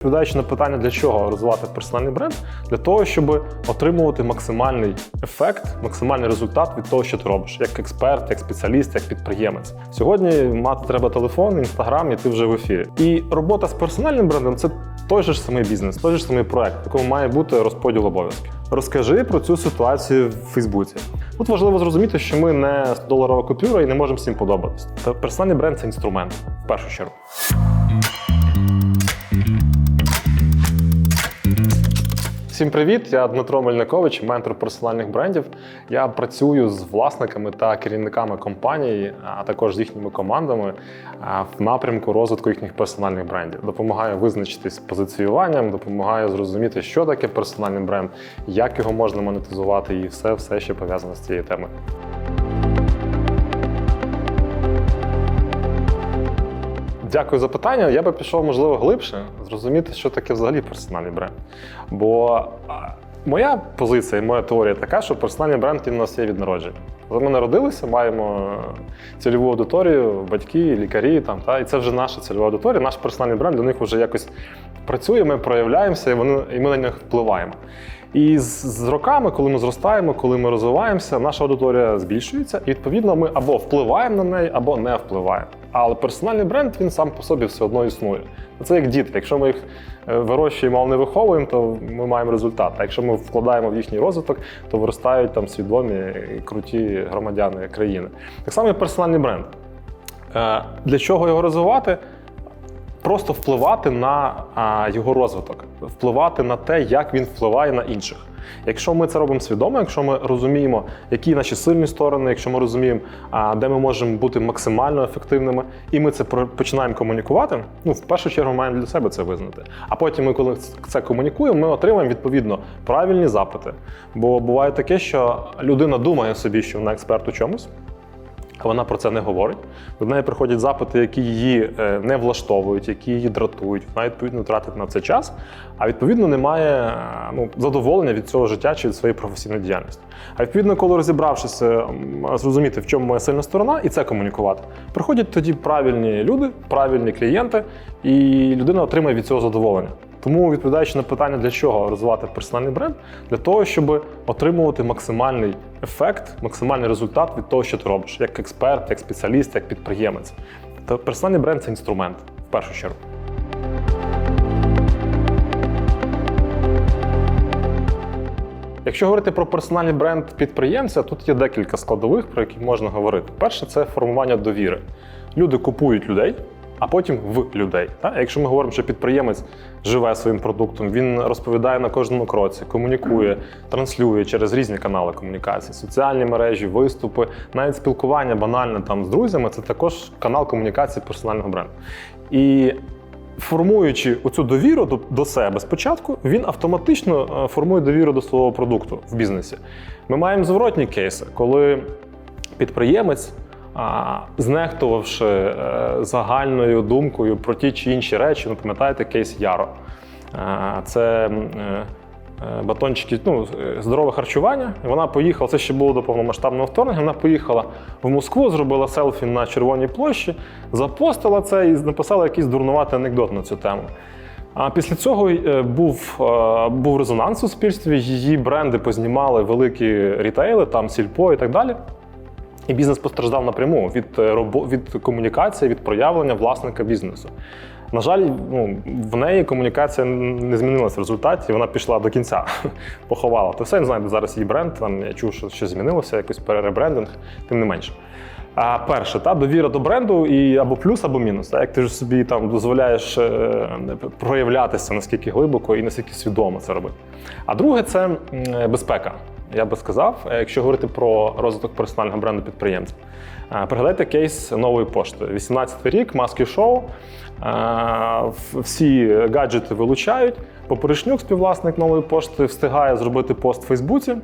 Відповідаючи на питання, для чого розвивати персональний бренд, для того, щоб отримувати максимальний ефект, максимальний результат від того, що ти робиш, як експерт, як спеціаліст, як підприємець. Сьогодні мати треба телефон, інстаграм, і ти вже в ефірі. І робота з персональним брендом це той же ж самий бізнес, той же ж самий проект, в якому має бути розподіл обов'язків. Розкажи про цю ситуацію в Фейсбуці. Тут важливо зрозуміти, що ми не 100-доларова купюра і не можемо всім подобатись. Та персональний бренд це інструмент в першу чергу. Всім привіт! Я Дмитро Мельникович, ментор персональних брендів. Я працюю з власниками та керівниками компаній, а також з їхніми командами в напрямку розвитку їхніх персональних брендів. Допомагаю визначитись позиціюванням, допомагаю зрозуміти, що таке персональний бренд, як його можна монетизувати, і все, все що пов'язане з цією темою. Дякую за питання. Я би пішов, можливо, глибше, зрозуміти, що таке взагалі персональний бренд. Бо моя позиція моя теорія така, що персональний бренд він у нас є від народження. Ми народилися, маємо цільову аудиторію, батьки, лікарі, там, та, і це вже наша цільова аудиторія, наш персональний бренд для них вже якось працює, ми проявляємося, і, вони, і ми на них впливаємо. І з, з роками, коли ми зростаємо, коли ми розвиваємося, наша аудиторія збільшується, і відповідно ми або впливаємо на неї, або не впливаємо. Але персональний бренд він сам по собі все одно існує. Це як діти. Якщо ми їх е, вирощуємо, але не виховуємо, то ми маємо результат. А якщо ми вкладаємо в їхній розвиток, то виростають там свідомі круті громадяни країни. Так само і персональний бренд. Е, Для чого його розвивати? Просто впливати на його розвиток, впливати на те, як він впливає на інших. Якщо ми це робимо свідомо, якщо ми розуміємо, які наші сильні сторони, якщо ми розуміємо, де ми можемо бути максимально ефективними, і ми це починаємо комунікувати, ну в першу чергу маємо для себе це визнати. А потім ми, коли це комунікуємо, ми отримаємо відповідно правильні запити. Бо буває таке, що людина думає собі, що вона експерт у чомусь. Вона про це не говорить. До неї приходять запити, які її е, не влаштовують, які її дратують. Вона відповідно тратить на це час, а відповідно немає е, ну, задоволення від цього життя чи від своєї професійної діяльності. А відповідно, коли розібравшись, е, зрозуміти, в чому моя сильна сторона, і це комунікувати, приходять тоді правильні люди, правильні клієнти, і людина отримає від цього задоволення. Тому, відповідаючи на питання, для чого розвивати персональний бренд, для того, щоб отримувати максимальний ефект, максимальний результат від того, що ти робиш, як експерт, як спеціаліст, як підприємець. Та персональний бренд це інструмент в першу чергу. Якщо говорити про персональний бренд підприємця, тут є декілька складових, про які можна говорити. Перше це формування довіри. Люди купують людей, а потім в людей. Так? Якщо ми говоримо, що підприємець живе своїм продуктом, він розповідає на кожному кроці, комунікує, транслює через різні канали комунікації, соціальні мережі, виступи, навіть спілкування банальне там з друзями це також канал комунікації персонального бренду. І формуючи оцю довіру до, до себе спочатку, він автоматично е, формує довіру до свого продукту в бізнесі. Ми маємо зворотні кейси, коли підприємець, знехтувавши е, загальною думкою про ті чи інші речі, ну пам'ятаєте кейс Яро. Е, Це е, батончики, ну, здорове харчування. Вона поїхала, це ще було до повномасштабного вторгнення. Вона поїхала в Москву, зробила селфі на Червоній площі, запостила це і написала якийсь дурнуватий анекдот на цю тему. А після цього був, був резонанс у суспільстві. Її бренди познімали великі рітейли, там сільпо і так далі. І бізнес постраждав напряму від, е, робо- від комунікації, від проявлення власника бізнесу. На жаль, ну, в неї комунікація не змінилася в результаті, вона пішла до кінця, поховала. То все не знаю, де зараз її бренд. Там я чув, що щось змінилося, якийсь переребрендинг, тим не менше. А перше, та довіра до бренду і або плюс, або мінус. Та, як ти ж собі там дозволяєш е, проявлятися наскільки глибоко і наскільки свідомо це робити. А друге це безпека. Я би сказав, е, якщо говорити про розвиток персонального бренду підприємця. Е, Пригадайте кейс нової пошти. 18-й рік, маски шоу. Е, Всі гаджети вилучають. Поперечнюк, співвласник нової пошти, встигає зробити пост в Фейсбуці.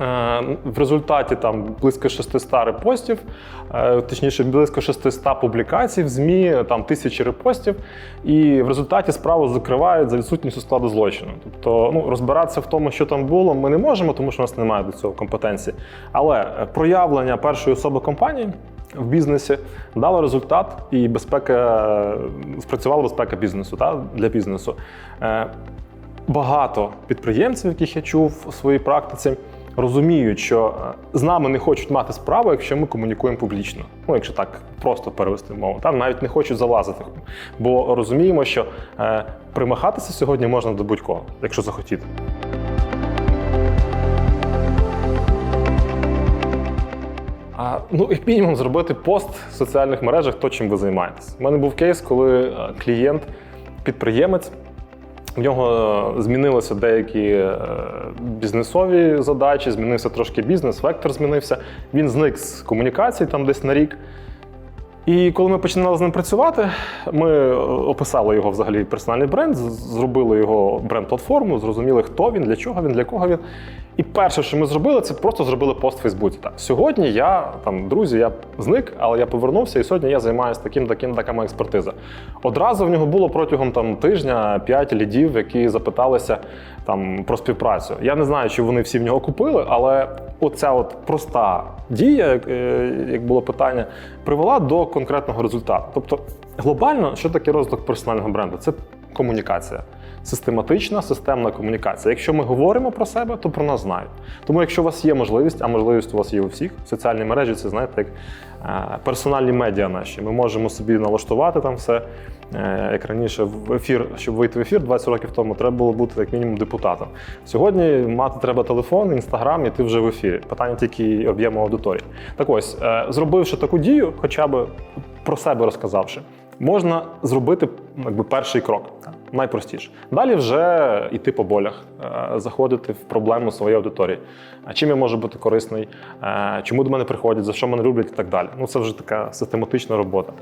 Е, В результаті там близько 600 репостів, е, точніше, близько 600 публікацій в ЗМІ, там тисячі репостів, і в результаті справу закривають за відсутністю складу злочину. Тобто, ну розбиратися в тому, що там було, ми не можемо, тому що у нас немає до цього компетенції. Але е, проявлення першої особи компанії. в бізнесі, дало результат, і безпека спрацювала безпека бізнесу та, для бізнесу. Багато підприємців, яких я чув у своїй практиці, розуміють, що е, з нами не хочуть мати справу, якщо ми комунікуємо публічно. Ну, якщо так просто перевести мову, там навіть не хочуть залазити. Бо розуміємо, що е, примахатися сьогодні можна до будь-кого, якщо захотіти. А, ну, як мінімум, зробити пост в соціальних мережах, то чим ви займаєтесь. У мене був кейс, коли е, клієнт, підприємець, в нього змінилися деякі е, бізнесові задачі, змінився трошки бізнес, вектор змінився. Він зник з комунікацій там десь на рік. І коли ми починали з ним працювати, ми е, описали його взагалі персональний бренд, зробили його бренд-платформу, зрозуміли, хто він, для чого він, для кого він. І перше, що ми зробили, це просто зробили пост в Фейсбуці. Так, сьогодні я там, друзі, я зник, але я повернувся, і сьогодні я займаюся таким, таким, така експертиза. Одразу в нього було протягом там тижня п'ять лідів, які запиталися там про співпрацю. Я не знаю, чи вони всі в нього купили, але оця от проста дія, як, е, було питання, привела до конкретного результату. Тобто, глобально, що таке розвиток персонального бренду? Це комунікація. Систематична системна комунікація. Якщо ми говоримо про себе, то про нас знають. Тому, якщо у вас є можливість, а можливість у вас є у всіх, соціальні мережі це знаєте, як е, персональні медіа наші. Ми можемо собі налаштувати там все. Е, Як раніше в ефір, щоб вийти в ефір 20 років тому, треба було бути як мінімум депутатом. Сьогодні мати треба телефон, інстаграм, і ти вже в ефірі. Питання тільки об'єму аудиторії. Так ось, е, зробивши таку дію, хоча б про себе розказавши, можна зробити якби, перший крок. Найпростіше. Далі вже йти по болях, е, заходити в проблему своєї аудиторії. А Чим я можу бути корисний, чому до мене приходять, за що мене люблять і так далі. Ну це вже така систематична робота.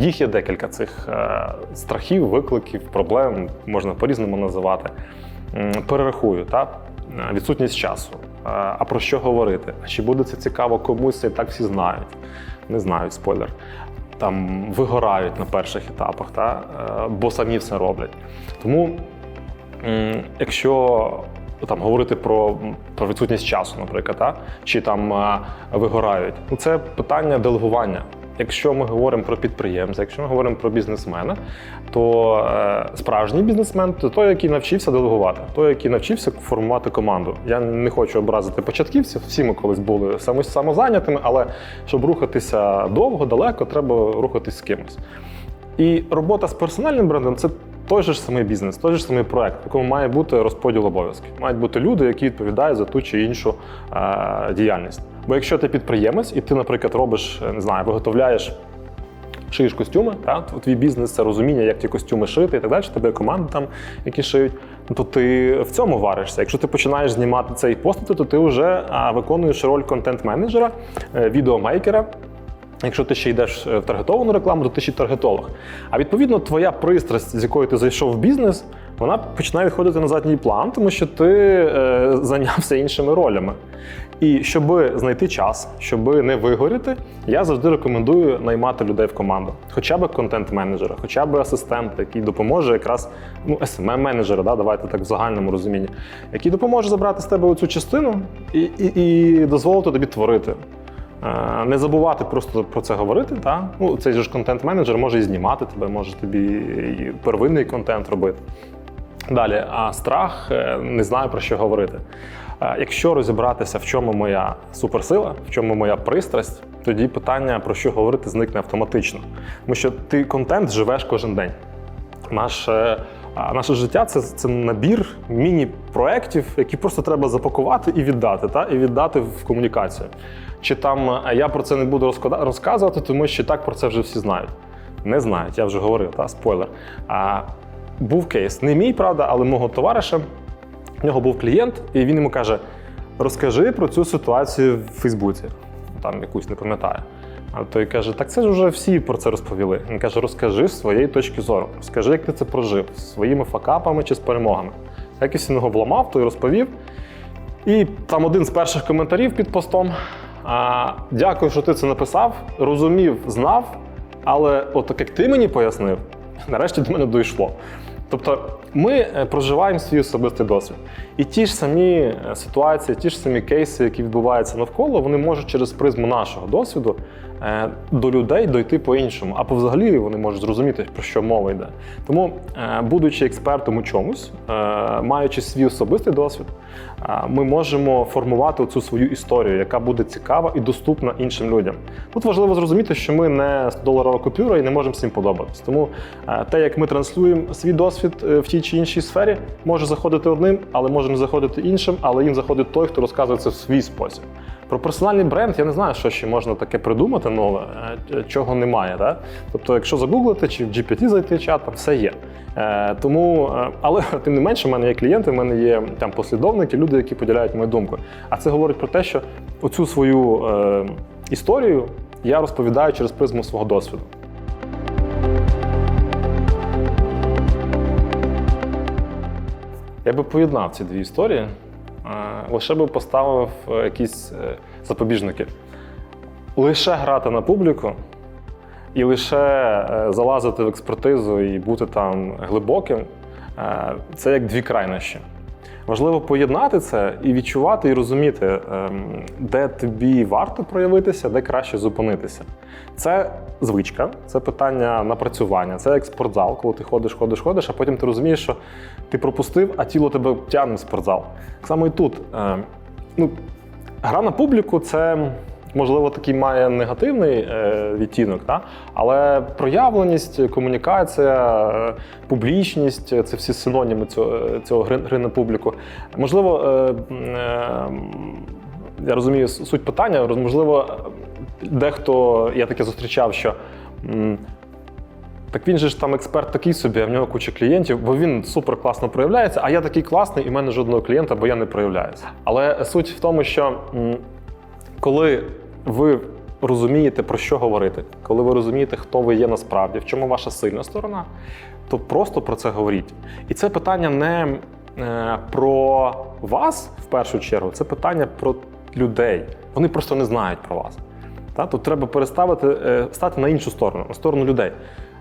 Їх є декілька цих е, страхів, викликів, проблем, можна по-різному називати. Перерахую, та? Е, відсутність часу. Е, А про що говорити? А чи буде це цікаво комусь, і так всі знають? Не знають, спойлер. Там вигорають на перших етапах, та? бо самі все роблять. Тому, якщо там говорити про, про відсутність часу, наприклад, та? чи там вигорають, ну це питання делегування. Якщо ми говоримо про підприємця, якщо ми говоримо про бізнесмена, то е, справжній бізнесмен це той, який навчився делегувати, той, який навчився формувати команду. Я не хочу образити початківців, всі ми колись були самозайнятими, але щоб рухатися довго, далеко, треба рухатись з кимось. І робота з персональним брендом це той же ж самий бізнес, той же ж самий проект, в якому має бути розподіл обов'язків. Мають бути люди, які відповідають за ту чи іншу е, діяльність. Бо якщо ти підприємець і ти, наприклад, робиш, е, не знаю, виготовляєш. Шиєш костюми, та? твій бізнес це розуміння, як ті костюми шити і так далі, тебе команди там, які шиють, то ти в цьому варишся. Якщо ти починаєш знімати цей постати, то ти вже виконуєш роль контент-менеджера, е, відеомейкера. Якщо ти ще йдеш е, в таргетовану рекламу, то ти ще таргетолог. А відповідно, твоя пристрасть, з якою ти зайшов в бізнес, вона починає відходити на задній план, тому що ти е, зайнявся іншими ролями. І щоб знайти час, щоб не вигоріти, я завжди рекомендую наймати людей в команду, хоча б контент-менеджера, хоча б асистента, який допоможе якраз ну, smm менеджера да, давайте так в загальному розумінні, який допоможе забрати з тебе оцю частину і, і, і дозволити тобі творити. Е, Не забувати просто про це говорити. Та? Ну, цей ж контент-менеджер може і знімати тебе, може тобі і первинний контент робити. Далі, а страх е, не знаю про що говорити. Е, Якщо розібратися, в чому моя суперсила, в чому моя пристрасть, тоді питання про що говорити зникне автоматично. Тому що ти контент живеш кожен день. Наше, а, наше життя це, це набір міні-проєктів, які просто треба запакувати і віддати, та? і віддати в комунікацію. Чи там е, я про це не буду розказувати, тому що так про це вже всі знають. Не знають, я вже говорив, та? спойлер. А, був кейс, не мій, правда, але мого товариша. В нього був клієнт, і він йому каже: розкажи про цю ситуацію в Фейсбуці. Там якусь не пам'ятаю. А той каже: так це ж вже всі про це розповіли. Він каже: розкажи з своєї точки зору, розкажи, як ти це прожив, з своїми факапами чи з перемогами. Якось він його вламав, той розповів. І там один з перших коментарів під постом. А, дякую, що ти це написав. Розумів, знав, але от як ти мені пояснив, нарешті до мене дійшло. Тобто ми е, проживаємо свій особистий досвід. І ті ж самі е, ситуації, ті ж самі кейси, які відбуваються навколо, вони можуть через призму нашого досвіду до людей дойти по-іншому. Або взагалі вони можуть зрозуміти, про що мова йде. Тому, е, будучи експертом у чомусь, е, маючи свій особистий досвід, е, ми можемо формувати цю свою історію, яка буде цікава і доступна іншим людям. Тут важливо зрозуміти, що ми не 100-доларова купюра і не можемо всім подобатись. Тому е, те, як ми транслюємо свій досвід е, в тій чи іншій сфері, може заходити одним, але може не заходити іншим, але їм заходить той, хто розказує це в свій спосіб. Про персональний бренд я не знаю, що ще можна таке придумати, ну е, чого немає. Да? Тобто, якщо загуглити чи в GPT зайти чат, там все є. Е, тому, е, але тим не менше, в мене є клієнти, в мене є там послідовники, люди, які поділяють мою думку. А це говорить про те, що оцю свою е, історію я розповідаю через призму свого досвіду. Я би поєднав ці дві історії, лише би поставив е, якісь е, запобіжники. Лише грати на публіку і лише е, залазити в експертизу і бути там глибоким це як дві крайнощі. Важливо поєднати це і відчувати, і розуміти, ем, де тобі варто проявитися, де краще зупинитися. Це звичка, це питання напрацювання, це як спортзал, коли ти ходиш, ходиш, ходиш, а потім ти розумієш, що ти пропустив, а тіло тебе тягне в спортзал. Само і тут. Ем, Ну, гра на публіку це. Можливо, такий має негативний е, відтінок, та? але проявленість, комунікація, е, публічність це всі синоніми цього, цього гри, на публіку. Можливо, е, е, я розумію суть питання, можливо, дехто я таке зустрічав, що. так він же ж там експерт такий собі, а в нього куча клієнтів, бо він супер класно проявляється, а я такий класний, і в мене жодного клієнта, бо я не проявляюся. Але суть в тому, що коли ви розумієте, про що говорити, коли ви розумієте, хто ви є насправді, в чому ваша сильна сторона, то просто про це говоріть. І це питання не е, про вас в першу чергу, це питання про людей. Вони просто не знають про вас. Тут треба переставити, е, стати на іншу сторону, на сторону людей.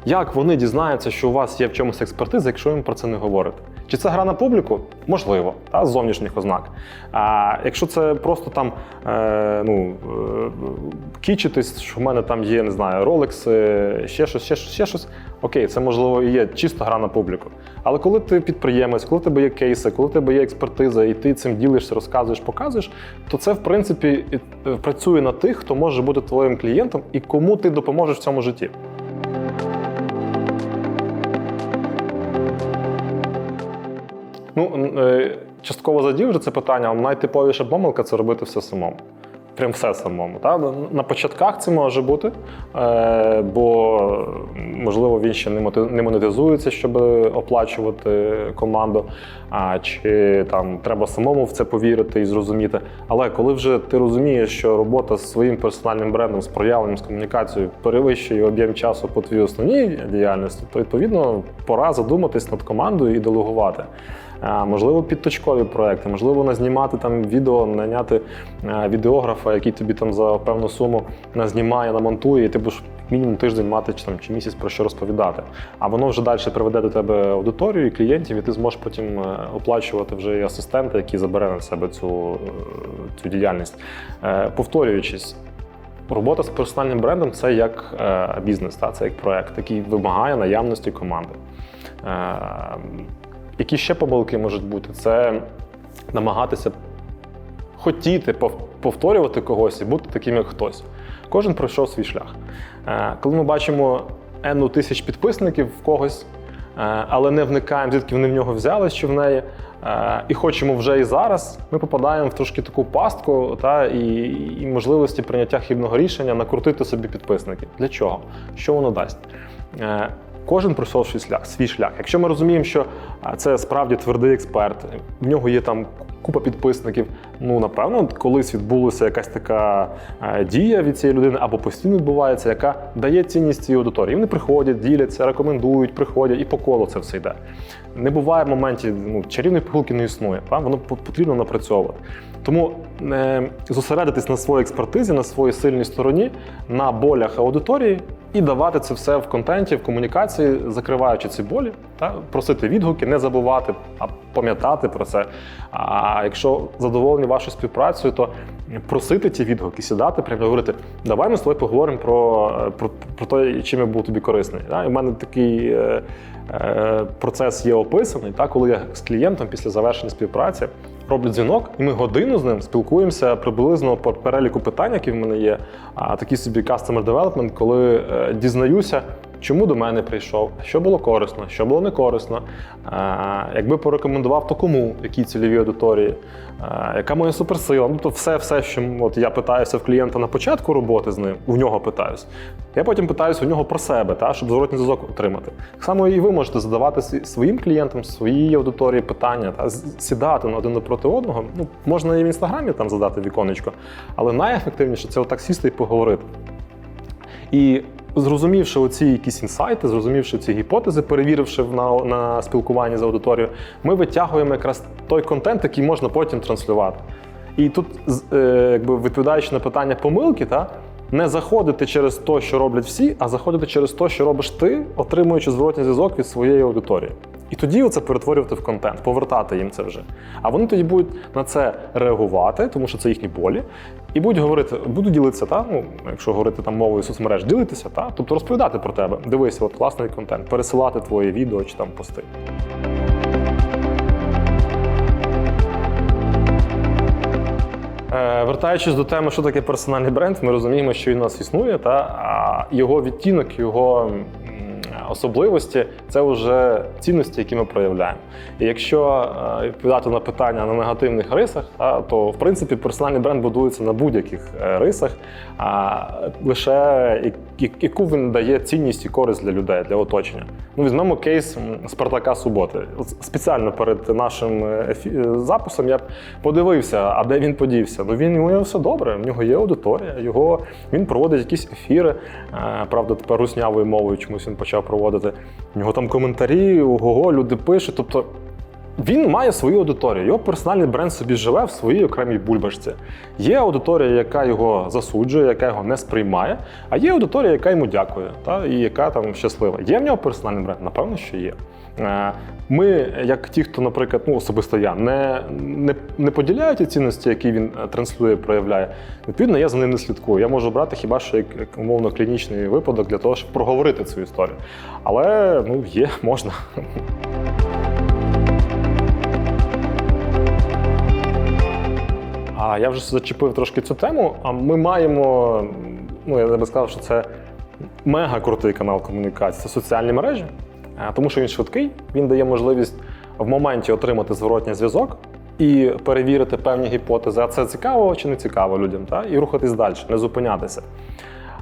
Як вони дізнаються, що у вас є в чомусь експертиза, якщо їм про це не говорите? Чи це гра на публіку? Можливо, та, з зовнішніх ознак. А якщо це просто там е, ну, е, кічитись, що в мене там є, не знаю, ролекси, ще щось, ще щось, ще щось, окей, це можливо і є чисто гра на публіку. Але коли ти підприємець, коли тебе є кейси, коли тебе є експертиза, і ти цим ділишся, розказуєш, показуєш, то це в принципі е, працює на тих, хто може бути твоїм клієнтом і кому ти допоможеш в цьому житті. Ну, е, частково задів вже це питання, але найтиповіша помилка це робити все самому. Прям все самому. Та? На початках це може бути, е, бо можливо він ще не не монетизується, щоб оплачувати команду. А чи там треба самому в це повірити і зрозуміти. Але коли вже ти розумієш, що робота з своїм персональним брендом, з проявленням, з комунікацією перевищує об'єм часу по твоїй основній діяльності, то відповідно пора задуматись над командою і делегувати. Можливо, підточкові проекти, можливо, назнімати там відео, наняти відеографа, який тобі там за певну суму назнімає, намонтує, і ти будеш мінімум тиждень мати чи, там, чи місяць про що розповідати. А воно вже далі приведе до тебе аудиторію і клієнтів, і ти зможеш потім е, оплачувати вже і асистента, який забере на себе цю, е, цю діяльність. Е, Повторюючись, робота з персональним брендом це як бізнес, це як проект, який вимагає наявності команди. Які ще помилки можуть бути? Це намагатися хотіти повторювати когось і бути таким, як хтось. Кожен пройшов свій шлях. Е, Коли ми бачимо енну тисяч підписників в когось, е, але не вникаємо, звідки вони в нього взялись чи в неї, е, і хочемо вже і зараз, ми попадаємо в трошки таку пастку та, і, і можливості прийняття хибного рішення накрутити собі підписників. Для чого? Що воно дасть? Кожен пройшов свій шлях, свій шлях. Якщо ми розуміємо, що це справді твердий експерт, в нього є там купа підписників, Ну, напевно, колись відбулася якась така е, дія від цієї людини або постійно відбувається, яка дає цінність цій аудиторії. Вони приходять, діляться, рекомендують, приходять і по колу це все йде. Не буває моментів, ну, чарівної пігулки не існує. Правда? Воно потрібно напрацьовувати. Тому е, зосередитись на своїй експертизі, на своїй сильній стороні, на болях аудиторії і давати це все в контенті, в комунікації, закриваючи ці болі, та, просити відгуки, не забувати, а пам'ятати про це. А якщо задоволені вашою співпрацею, то просити ті відгуки, сідати, прямо говорити, давай ми з тобою поговоримо про, про, про те, чим я був тобі корисний. Да? І в мене такий е, е, процес є описаний, та, коли я з клієнтом після завершення співпраці роблю дзвінок, і ми годину з ним спілкуємося приблизно по переліку питань, які в мене є. А такий собі customer development, коли е, дізнаюся, чому до мене прийшов, що було корисно, що було не корисно, е, якби порекомендував, то кому, якій цільовій аудиторії, е, яка моя суперсила. Ну, то все, все, що от я питаюся в клієнта на початку роботи з ним, у нього питаюсь. Я потім питаюся у нього про себе, та, щоб зворотній зв'язок отримати. Так само і ви можете задавати своїм клієнтам, своїй аудиторії питання, та сідати на один напроти одного. Ну, можна і в інстаграмі там задати віконечко, але найефективніше це отак сісти і поговорити. І зрозумівши оці якісь інсайти, зрозумівши ці гіпотези, перевіривши на, на спілкуванні з аудиторією, ми витягуємо якраз той контент, який можна потім транслювати. І тут, е, якби відповідаючи на питання помилки, та, не заходити через те, що роблять всі, а заходити через те, що робиш ти, отримуючи зворотній зв'язок від своєї аудиторії. І тоді це перетворювати в контент, повертати їм це вже. А вони тоді будуть на це реагувати, тому що це їхні болі, і будуть говорити, будуть ділитися, та ну, якщо говорити там мовою соцмереж, ділитися, та тобто розповідати про тебе. Дивися, от класний контент, пересилати твої відео чи там пости. Е, Вертаючись до теми, що таке персональний бренд, ми розуміємо, що він у нас існує, та його відтінок, його особливості це вже цінності, які ми проявляємо. І якщо е, відповідати на питання на негативних рисах, то в принципі персональний бренд будується на будь-яких е, рисах, а лише яку він дає цінність і користь для людей, для оточення. Ну, візьмемо кейс Спартака Суботи. Спеціально перед нашим е, е, записом я подивився, а де він подівся. Ну він у нього все добре. В нього є аудиторія, його він проводить якісь ефіри. Е, Правда, тепер руснявою мовою чомусь він почав проводити. У нього там коментарі, ого, люди пишуть. Тобто він має свою аудиторію. Його персональний бренд собі живе в своїй окремій бульбашці. Є аудиторія, яка його засуджує, яка його не сприймає, а є аудиторія, яка йому дякує, та, і яка там щаслива. Є в нього персональний бренд? Напевно, що є. Е, Ми, як ті, хто, наприклад, ну особисто я, не, не, не поділяю ті цінності, які він е, транслює, проявляє. Відповідно, я за ним не слідкую. Я можу брати хіба що як, умовно клінічний випадок для того, щоб проговорити цю історію. Але ну є, можна. А я вже зачепив трошки цю тему. А ми маємо, ну я би сказав, що це мега крутий канал комунікації. Це соціальні мережі, тому що він швидкий, він дає можливість в моменті отримати зворотній зв'язок і перевірити певні гіпотези. А це цікаво чи не цікаво людям, та? і рухатись далі, не зупинятися.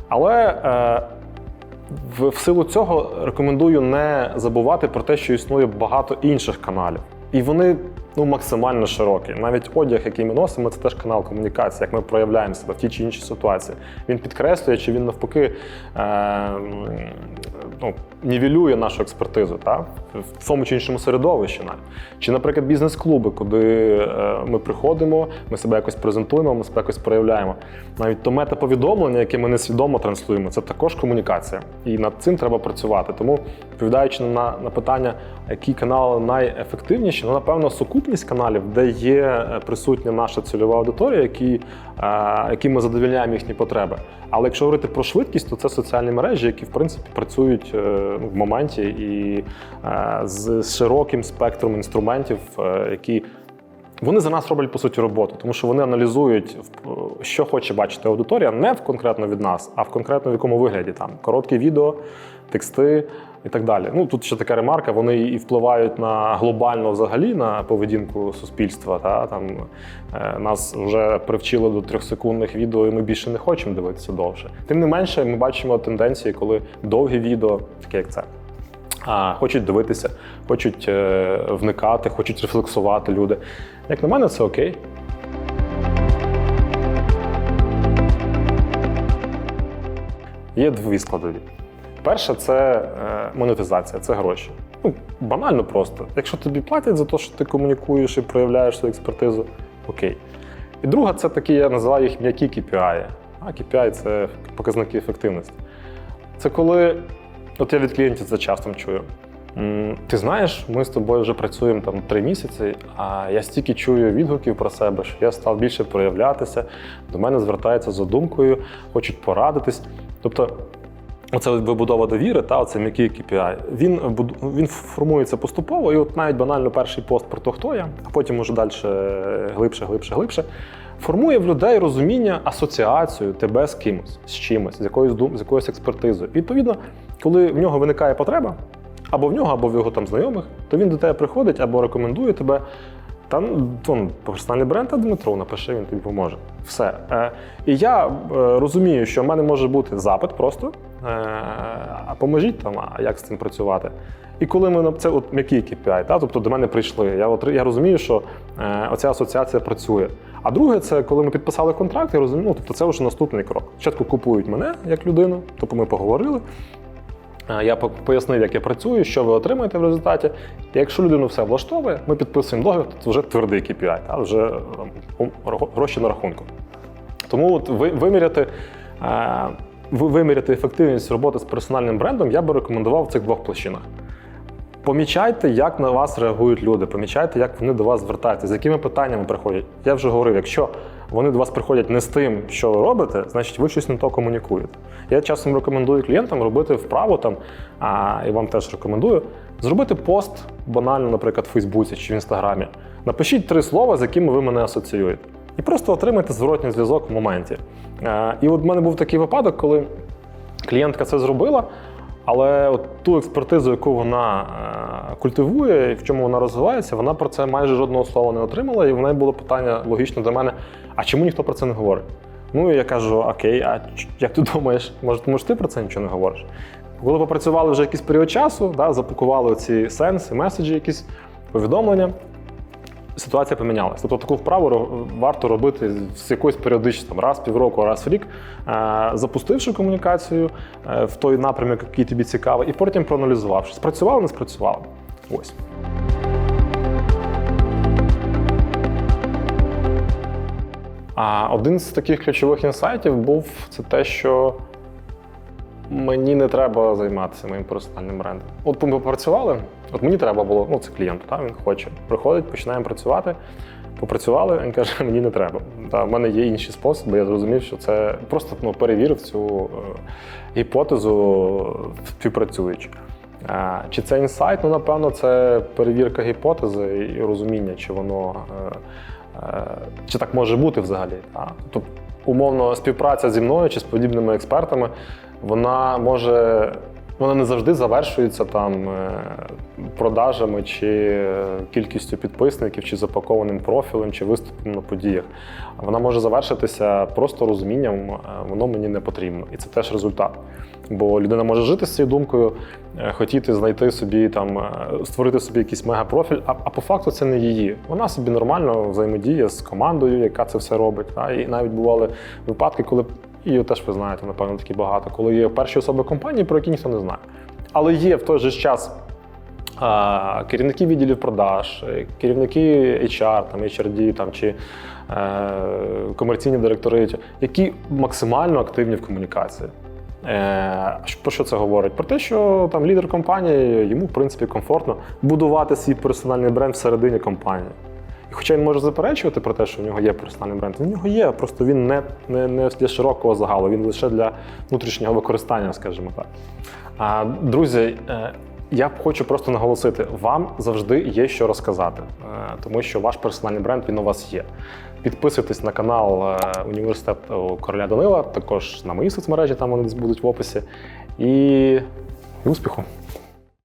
Але е, в, в силу цього рекомендую не забувати про те, що існує багато інших каналів. І вони ну, максимально широкі. Навіть одяг, який ми носимо, це теж канал комунікації, як ми проявляємо себе в тій чи іншій ситуації. Він підкреслює, чи він навпаки е, ну, нівелює нашу експертизу та? в тому чи іншому середовищі. Навіть. Чи, наприклад, бізнес-клуби, куди е, ми приходимо, ми себе якось презентуємо, ми себе якось проявляємо. Навіть то мета-повідомлення, яке ми несвідомо транслюємо, це також комунікація. І над цим треба працювати. Тому, відповідаючи на, на питання, які канали найефективніші, ну, напевно, сукупність каналів, де є е, присутня наша цільова аудиторія, які, е, які ми задовільняємо їхні потреби. Але якщо говорити про швидкість, то це соціальні мережі, які в принципі працюють е, в моменті і е, з широким спектром інструментів, е, які вони за нас роблять по суті роботу, тому що вони аналізують, що хоче бачити аудиторія, не в конкретно від нас, а в конкретно в якому вигляді там короткі відео, тексти і так далі. Ну тут ще така ремарка, вони і впливають на глобально взагалі на поведінку суспільства. Та там е, нас вже привчили до трьохсекундних відео, і ми більше не хочемо дивитися довше. Тим не менше, ми бачимо тенденції, коли довгі відео, таке як це. А, Хочуть дивитися, хочуть е, вникати, хочуть рефлексувати люди. Як на мене, це окей. Є дві складові. Перше це е, монетизація, це гроші. Ну, банально просто. Якщо тобі платять за те, що ти комунікуєш і проявляєш свою експертизу, окей. І друга це такі, я називаю їх м'які KPI. А KPI – це показники ефективності. Це коли, от я від клієнтів це часто чую. Ти знаєш, ми з тобою вже працюємо там три місяці, а я стільки чую відгуків про себе, що я став більше проявлятися, до мене звертаються за думкою, хочуть порадитись. Тобто, оце вибудова довіри, та оце м'який KPI, він, він формується поступово, і от навіть банально перший пост про то, хто я, а потім уже далі глибше, глибше, глибше. Формує в людей розуміння, асоціацію тебе з кимось, з чимось, з якоюсь з якоюсь експертизою. Відповідно, коли в нього виникає потреба, або в нього, або в його там знайомих, то він до тебе приходить або рекомендує тебе. Та ну, вон, персональний бренд Дмитро напиши, він тобі поможе. Все. Е, і я е, розумію, що в мене може бути запит просто. Е, а поможіть там, а як з цим працювати. І коли ми це от м'який KPI, та, тобто до мене прийшли, я, я розумію, що е, оця асоціація працює. А друге, це коли ми підписали контракт, я розумію, ну, тобто це вже наступний крок. Спочатку купують мене як людину, тобто ми поговорили. Е, Я пояснив, як я працюю, що ви отримаєте в результаті. І якщо людину все влаштовує, ми підписуємо договір, то це вже твердий KPI, та, вже е, гроші на рахунку. Тому от ви, виміряти, ви- виміряти ефективність роботи з персональним брендом я би рекомендував в цих двох площинах. Помічайте, як на вас реагують люди, помічайте, як вони до вас звертаються, з якими питаннями приходять. Я вже говорив, якщо вони до вас приходять не з тим, що ви робите, значить ви щось не то комунікуєте. Я часом рекомендую клієнтам робити вправо там, а, і вам теж рекомендую, зробити пост банально, наприклад, в Фейсбуці чи в Інстаграмі. Напишіть три слова, з якими ви мене асоціюєте. І просто отримайте зворотній зв'язок в моменті. Е, І от в мене був такий випадок, коли клієнтка це зробила, але от ту експертизу, яку вона е, культивує і в чому вона розвивається, вона про це майже жодного слова не отримала. І в неї було питання логічно до мене: а чому ніхто про це не говорить? Ну і я кажу: Окей, а як ти думаєш, може, ж ти про це нічого не говориш? Коли попрацювали вже якийсь період часу, да, запакували ці сенси, меседжі, якісь повідомлення, ситуація помінялася. Тобто таку вправу варто робити з якоюсь періодичністю, раз півроку, раз в рік, е, запустивши комунікацію е, в той напрямок, який тобі цікавий, і потім проаналізувавши, спрацювало, не спрацювало. Ось. А один з таких ключових інсайтів був це те, що мені не треба займатися моїм персональним брендом. От ми попрацювали, от мені треба було, ну це клієнт, та, він хоче. Приходить, починаємо працювати. Попрацювали, він каже, мені не треба. Та, в мене є інші способи. Я зрозумів, що це просто ну, перевірив цю е, гіпотезу співпрацюючи. Чи це інсайт? Ну, напевно, це перевірка гіпотези і розуміння, чи воно е, е, чи так може бути взагалі. Та? Тобто, умовно, співпраця зі мною чи з подібними експертами, вона може. Вона не завжди завершується там е, продажами чи е, кількістю підписників, чи запакованим профілем, чи виступом на подіях. Вона може завершитися просто розумінням, е, воно мені не потрібно. І це теж результат. Бо людина може жити з цією думкою, хотіти знайти собі там, створити собі якийсь мегапрофіль, а, а по факту це не її. Вона собі нормально взаємодіє з командою, яка це все робить. Та? І навіть бували випадки, коли і теж ви знаєте, напевно, такі багато, коли є перші особи компанії, про які ніхто не знає. Але є в той же час а, керівники відділів продаж, е, керівники HR, там, HRD там, чи е, комерційні директори, які максимально активні в комунікації. Е, Про що це говорить? Про те, що там лідер компанії йому в принципі комфортно будувати свій персональний бренд всередині компанії. Хоча він може заперечувати про те, що в нього є персональний бренд, в нього є, просто він не, не, не для широкого загалу, він лише для внутрішнього використання, скажімо так. А, друзі, е, я хочу просто наголосити: вам завжди є що розказати, е, тому що ваш персональний бренд він у вас є. Підписуйтесь на канал е, університету Короля Данила, також на мої соцмережі, там вони будуть в описі. І, і успіху!